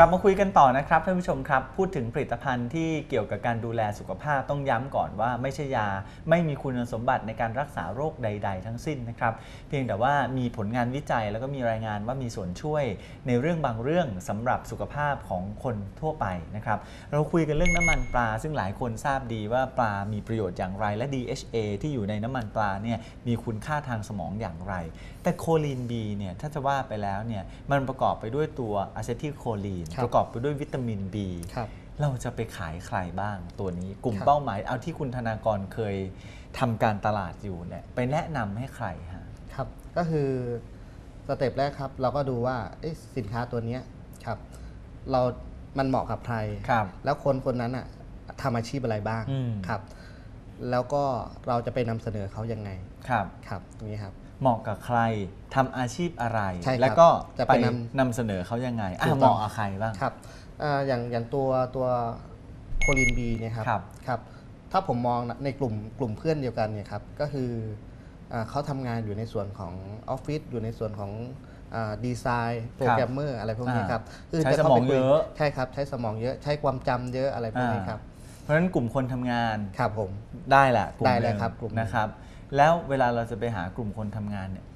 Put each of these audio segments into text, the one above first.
กลับมาคุยกันต่อนะครับท่านผู้ชมครับ พูดถึงผลิตภัณฑ์ที่เกี่ยวกับการดูแลสุขภาพต้องย้ำก่อนว่าไม่ใช่ยา ไม่มีคุณสมบัติในการรักษาโรคใด ๆ ทั้งสิ้นนะครับ เพียงแต่ว่ามีผลงานวิจัยแล้วก็มีรายงานว่ามีส่วนช่วยในเรื่องบางเรื่องสำหรับสุขภาพของคนทั่วไปนะครับ เราคุยกันเรื่องน้ำมันปลา ซึ่งหลายคนทราบดีว่าปลามีประโยชน์อย่างไรและ DHA ที่อยู่ในน้ำมันปลาเนี่ยมีคุณค่าทางสมองอย่างไร แต่โคลีน B เนี่ยถ้าจะว่าไปแล้วเนี่ยมันประกอบไปด้วยตัวอะเซทิลโคลีนประกอบไปด้วยวิตามิน B ครับเราจะไปขายใครบ้างตัวนี้กลุ่มครับเป้าหมายเอาที่คุณธนากรเคยทำการตลาดอยู่เนี่ยไปแนะนำให้ใครฮะครับ ก็คือสเต็ปแรกครับ เราก็ดูว่าเอ๊ะสินค้าตัวเนี้ยครับ เรามันเหมาะกับใครครับ แล้วคนคนนั้นอะทำอาชีพอะไรบ้างอืมครับ แล้วก็เราจะไปนำเสนอเขายังไงครับครับอย่างนี้ครับ เหมาะกับใครทำอาชีพอะไร ใช่ครับแล้วก็จะไปไปนนำเสนอเขายังไงอะถูกต้องเหมาะกับใครบ้าง ครับอ่าอย่างอย่างตัวตัวโคลินบีเนี่ยครับครับ ครับถ้าผมมองในกลุ่มกลุ่มเพื่อนเดียวกันเนี่ยครับก็คืออาเขาทำงานอยู่ในส่วนของออฟฟิศอยู่ในส่วนของดีไซน์โปรแกรมเมอร์อะไรพวกนี้ครับคืใช้จะสข้ามองไปคุเยอะ ใช่ครับ ใช้สมองเยอะใช้ความจำเยอะอะไรพวกนี้ครับเพราะฉะนั้นกลุ่มคนทำงานครับผม ได้แหละกลุ่มได้หเลยนึ่งครับกลุ่มหนึ่งนะครับ แล้วเวลาเราจะไปหากลุ่มคนทำงานเนี่ย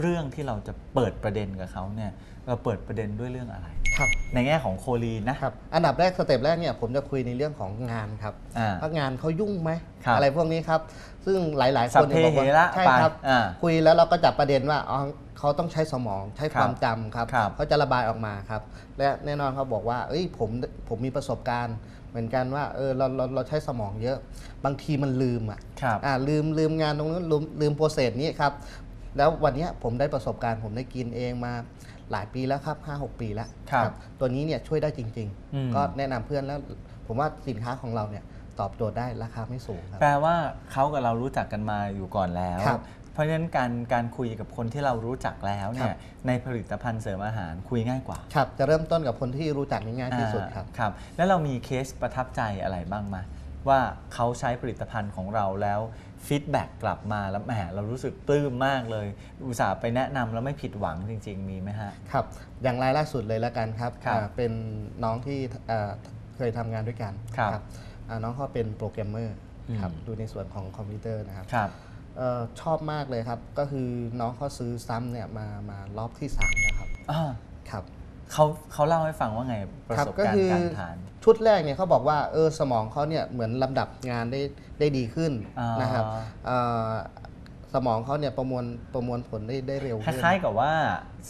เรื่องที่เราจะเปิดประเด็นกับเขาเนี่ยเราเปิดประเด็นด้วยเรื่องอะไรครับในแง่ของโคลีนนะครับอันดับแรกสเต็ปแรกเนี่ยผมจะคุยในเรื่องของงานครับอ่าว่างานเขายุ่งไหมครับอะไรพวกนี้ครับ ซึ่งหลายๆสัคพนเพเนี่ยบอกเหว่าระใช่ไปครับอ่าคุยแล้วเราก็จับประเด็นว่าอ๋อเขาต้องใช้สมองใช้ความจำครับครับเขาจะระบายออกมาครับและแน่นอนเขาบอกว่าเอ้ยผมผมมีประสบการณ์ เหมือนกันว่าเออเราเราเราใช้สมองเยอะ บางทีมันลืมอะครับอ่าลืมลืมงานตรงนู้นลืมลืมโปรเซสนี้ครับ แล้ววันเนี้ยผมได้ประสบการณ์ผมได้กินเองมาหลายปีแล้วครับ 5 6 ปีแล้วครับ ตัวนี้เนี่ยช่วยได้จริงอืมๆก็แนะนำเพื่อนแล้วผมว่าสินค้าของเราเนี่ยตอบโจทย์ได้ราคาไม่สูงครับ แปลว่าเขากับเรารู้จักกันมาอยู่ก่อนแล้วครับ เพราะฉะนั้นการการคุยกับคนที่เรารู้จักแล้วเนี่ครัยบในผลิตภัณฑ์เสริมอาหารคุยง่ายกว่า ครับ จะเริ่มต้นกับคนที่รู้จักง่ายๆที่สุดครับอ่าครับ แล้วเรามีเคสประทับใจอะไรบ้างไหมว่าเขาใช้ผลิตภัณฑ์ของเราแล้วฟีดแบ็กกลับมาแล้วแหมเรารู้สึกปลื้มมากเลย อุตส่าห์ไปแนะนำแล้วไม่ผิดหวังจริง ๆ มีไหมฮะ ครับ อย่างรายล่าสุดเลยแล้วกันครับครับอ่าเป็นน้องที่อ่าเคยทำงานด้วยกันครับอ่าน้องเขาเป็นโปรแกรมเมอร์ครับอืมดูในส่วนของคอมพิวเตอร์นะครับครับเออชอบมากเลยครับ ก็คือน้องเขาซื้อซ้ำเนี่ยมามารอบที่3แล้วครับอ่าครับเขาเขาเล่าให้ฟังว่าไงประครับสบก็การคืณ์อการทาน ชุดแรกเนี่ยเขาบอกว่าเออสมองเขาเนี่ยเหมือนลำดับงานได้ได้ดีขึ้นอ๋อนะครับเอ่อ สมองเขาเนี่ยประมวลประมวลผลได้ได้เร็วคขึ้น ล้ายๆกับว่า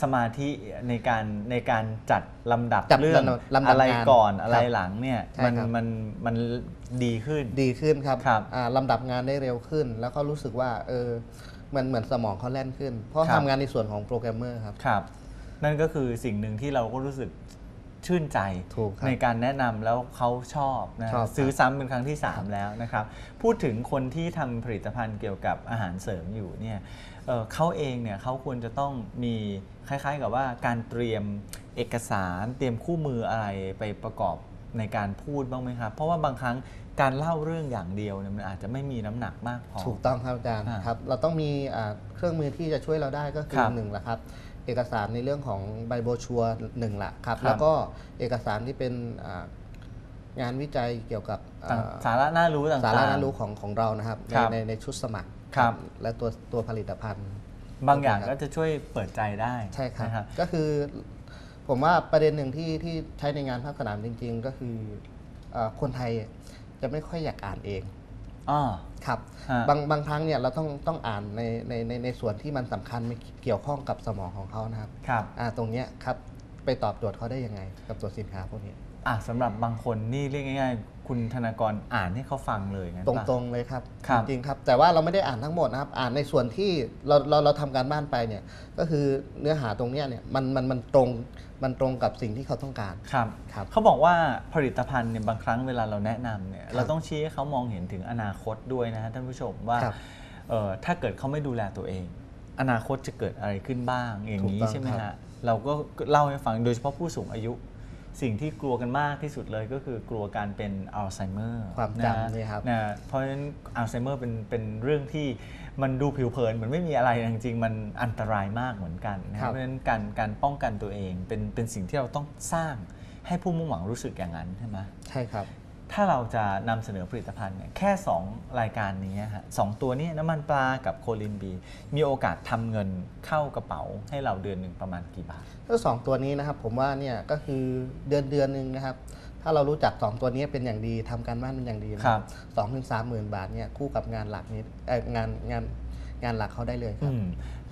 สมาธิในการในการจัดลำดับจัดเรื่องลำดับอะไรงานก่อนครับอะไรหลังเนี่ยใช่มันครับ มันมันดีขึ้น ดีขึ้นครับครับอ่าลำดับงานได้เร็วขึ้น แล้วก็รู้สึกว่าเออเหมือนเหมือนสมองเขาแล่นขึ้น เพราะครับ ทำงานในส่วนของโปรแกรมเมอร์ครับ ครับ นั่นก็คือสิ่งหนึ่งที่เราก็รู้สึก ชื่นใจถูกครับในการแนะนำแล้วเขาชอบนะชอบครับซื้อซ้ำเป็นครั้งที่ 3 แล้วนะครับพูดถึงคนที่ทำผลิตภัณฑ์เกี่ยวกับอาหารเสริมอยู่เนี่ยเอ่อเขาเองเนี่ยเขาควรจะต้องมีคล้าย ๆ กับว่าการเตรียมเอกสารเตรียมคู่มืออะไรไปประกอบในการพูดบ้างไหมครับเพราะว่าบางครั้งการเล่าเรื่องอย่างเดียวเนี่ยมันอาจจะไม่มีน้ำหนักมากพอถูกต้องครับอาจารย์อ่าครับเราต้องมีอ่าเครื่องมือที่จะช่วยเราได้ก็คืคอรับหนึ่งแหละครับ เอกสารในเรื่องของใบโบชัวหนึ่งละครับครับแล้วก็เอกสารที่เป็นอ่างานวิจัยเกี่ยวกับต่างอ่าสาระน่ารู้ต่างๆสาระน่ารู้ของของเรานะครับในครับในในชุดสมัครครับและตัวตัวผลิตภัณฑ์ บางอย่างคก็รับจะช่วยเปิดใจได้ใช่ครับนะครับ ก็คือ ผมว่าประเด็นหนึ่งที่ที่ใช้ในงานภาคสนามจริง ๆ ก็คือเออคนไทยจะไม่ค่อยอยากอ่านเอง อ๋อ ครับฮะบางบางครั้งเนี่ยเราต้องต้องอ่านในในในในส่วนที่มันสำคัญไม่เกี่ยวข้องกับสมองของเขานะครับครับ อ่าตรงเนี้ยครับไปตอบโจทย์เขาได้ยังไง กับตัวสินค้าพวกนี้ อะสำหรับบางคนนี่เรียกง่ายๆ คุณธนากรอ่านให้เขาฟังเลยงั้นตปะ รงๆเลยครับครับ จริงๆครับ แต่ว่าเราไม่ได้อ่านทั้งหมดนะครับ อ่านในส่วนที่เราเราเราทำการบ้านไปเนี่ยก็คือเนื้อหาตรงเนี้ยเนี่ยมันมันมันตรงมันตรงกับสิ่งที่เขาต้องการ ครับ ครับ เขาบอกว่าผลิตภัณฑ์เนี่ยบางครั้งเวลาเราแนะนำเนี่ยครับเราต้องชี้ให้เขามองเห็นถึงอนาคตด้วยนะฮะท่านผู้ชมว่าครับเอ่อถ้าเกิดเขาไม่ดูแลตัวเอง อนาคตจะเกิดอะไรขึ้นบ้างอย่างนี้ถูกต้องใช่ไหมครัฮะบเราก็เล่าให้ฟังโดยเฉพาะผู้สูงอายุ สิ่งที่กลัวกันมากที่สุดเลยก็คือกลัวการเป็นอัลไซเมอร์ความนะจำเนี่ยครับนะเพราะฉะนั้นอัลไซเมอร์เป็นเป็นเรื่องที่มันดูผิวเผินเหมือนไม่มีอะไรแต่จริงๆ มันอันตรายมากเหมือนกันนะคครัรับบเพราะฉะนั้นการการป้องกันตัวเองเป็นเป็นสิ่งที่เราต้องสร้างให้ผู้มุ่งหวังรู้สึกอย่างนั้นใช่ไหมใช่ครับ ถ้าเราจะนำเสนอผลิตภัณฑ์เนี่ยแค่ 2 รายการนี้ฮะสองตัวนี้น้ำมันปลากับโคลินบี มีโอกาสทำเงินเข้ากระเป๋าให้เราเดือนหนึ่งประมาณกี่บาทถ้าสองตัวนี้นะครับผมว่าเนี่ยก็คือเดือนเดือนหนึ่งนะครับ ถ้าเรารู้จัก 2 ตัวนี้เป็นอย่างดีทำการบ้านเป็นอย่างดีนะครับสองถึงสามหมื่นบาทเนี่ยคู่กับงานหลักนี้เอ่องานงานงานหลักเขาได้เลยคอืรับม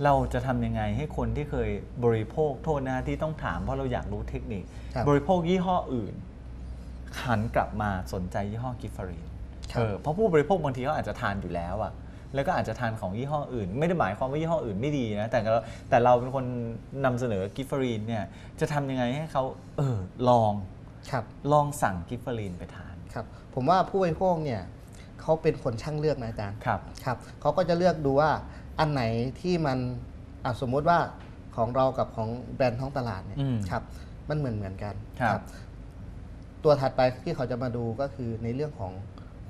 เราจะทำยังไงให้คนที่เคยบริโภคโทษนะฮะที่ต้องถามเพราะเราอยากรู้เทคนิค ครับ บริโภคยี่ห้ออื่น หันกลับมาสนใจยี่ห้อกิฟฟารีนครับเออเพราะผู้บริโภคบางทีเขาอาจจะทานอยู่แล้วอะแล้วก็อาจจะทานของยี่ห้ออื่น ไม่ได้หมายความว่ายี่ห้ออื่นไม่ดีนะแต่เราแต่เราเป็นคนนำเสนอกิฟฟารีนเนี่ยจะทำยังไงให้เขาเออลองครับลองสั่งกิฟฟารีนไปทานครับผมว่าผู้บริโภคเนี่ยเขาเป็นคนช่างเลือกนะอาจารย์ครับครับเขาก็จะเลือกดูว่าอันไหนที่มันอะสมมุติว่าของเรากับของแบรนด์ท้องตลาดเนี่ยอืมครับมันเหมือนเหมือนกันครับ ตัวถัดไปที่เขาจะมาดูก็คือในเรื่องของ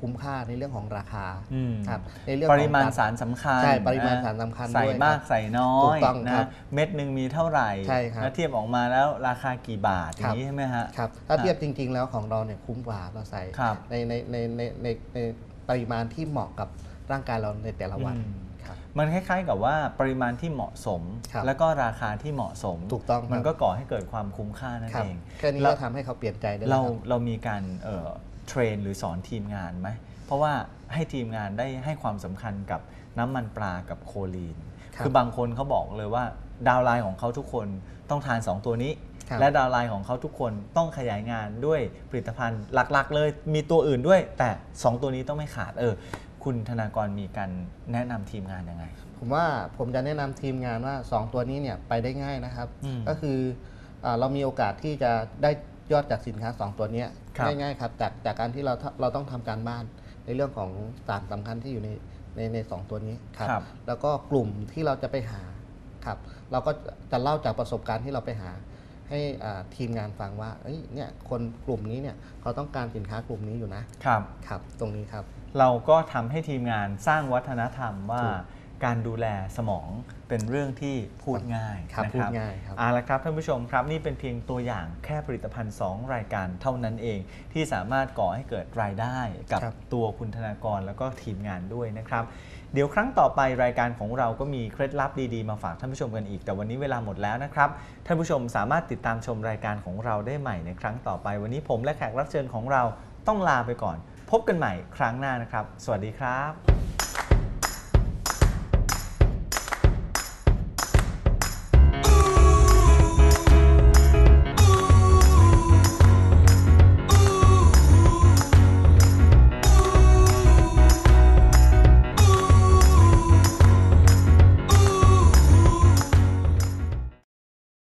คุ้มค่าในเรื่องของราคาอืมครับในเรื่องปของริมาณกสารสำคัญใช่ปริมาณนะสารสำคัญใส่ด้วยมากครับ ใส่น้อถูยกต้องครันะบเม็ดหนึ่งมีเท่าไหร่ใช่ครับ แล้วเทียบออกมาแล้วราคากี่บาทอครัย่าบงนี้ใช่ไหมฮะ ครับถ้าเทียบจริง ๆ แล้วของเราเนี่ยคุ้มกว่าเราใส่ครับ ในในในในในในปริมาณที่เหมาะกับร่างกายเราในแต่ละวัน อืมครับ มันคล้ายๆกับว่าปริมาณที่เหมาะสม ครับแล้วก็ราคาที่เหมาะสมถูกต้องครับ มันก็ก่อให้เกิดความคุ้มค่านั่นครับเอง แค่นี้แล้ก็วทำให้เขาเปลี่ยนใจได้แล้วเราครับ เรามีการเอ่อเทรนหรือสอนทีมงานไหม เพราะว่าให้ทีมงานได้ให้ความสำคัญกับน้ำมันปลากับโคลีน ครับคือบางคนเขาบอกเลยว่าดาวน์ไลน์ของเขาทุกคนต้องทาน 2 ตัวนี้ ครับ และดาวน์ไลน์ของเขาทุกคนต้องขยายงานด้วยผลิตภัณฑ์หลักๆ เลยมีตัวอื่นด้วย แต่ 2 ตัวนี้ต้องไม่ขาดเออ คุณธนากรมีการแนะนำทีมงานยังไง ผมว่าผมจะแนะนำทีมงานว่า 2 ตัวนี้เนี่ยไปได้ง่ายนะครับ อืมก็คืออาเรามีโอกาสที่จะได้ยอดจากสินค้า 2 ตัวเนี้ยครับง่ายๆครับจากจากการที่เราเราต้องทำการบ้าน ในเรื่องของสารสำคัญที่อยู่ในในในสองตัวนี้ครับ ครับ แล้วก็กลุ่มที่เราจะไปหาครับ เราก็จะเล่าจากประสบการณ์ที่เราไปหา ให้อ่าทีมงานฟังว่าเอ้ยเนี่ยคนกลุ่มนี้เนี่ยเขาต้องการสินค้ากลุ่มนี้อยู่นะครับ ครับตรงนี้ครับ เราก็ทำให้ทีมงานสร้างวัฒนธรรมว่าถูกการดูแลสมองเป็นเรื่องที่พูดง่ายครับนะพูดง่ายครับเอาละครับท่านผู้ชมครับนี่เป็นเพียงตัวอย่างแค่ผลิตภัณฑ์ 2 รายการเท่านั้นเอง ที่สามารถก่อให้เกิดรายได้กับครับตัวคุณธนากรแล้วก็ทีมงานด้วยนะครับ เดี๋ยวครั้งต่อไปรายการของเราก็มีเคล็ดลับดีๆมาฝากท่านผู้ชมกันอีก แต่วันนี้เวลาหมดแล้วนะครับท่านผู้ชมสามารถติดตามชมรายการของเราได้ใหม่ในครั้งต่อไป วันนี้ผมและแขกรับเชิญของเราต้องลาไปก่อน พบกันใหม่ครั้งหน้านะครับ สวัสดีครับ